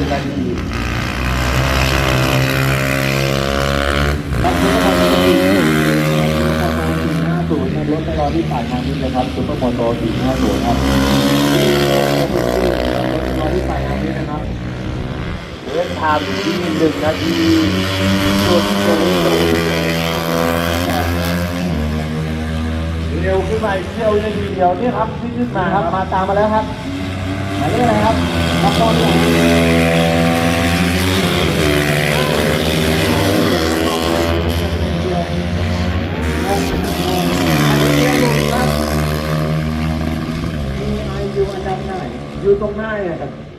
ดีครับซุปเปอร์โมโตสี่ห้าศูนย์รถตลอดที่ผ่านมานี้เลยครับซุปเปอร์โมโตสี่ห้าศูนย์ครับรถตลอดที่ผ่านมานี้นะครับเดินทางที่หนึ่งนาทีสุดสุดสุดเร็วขึ้นมาเที่ยววินาทีเดียวนี่ครับที่ขึ้นมาครับ มาตามมาแล้วครับหมายเลขอะไรครับรับตอนรั อยู่อันดับไหนอยู่ตรงหน้าเนี่ยครับ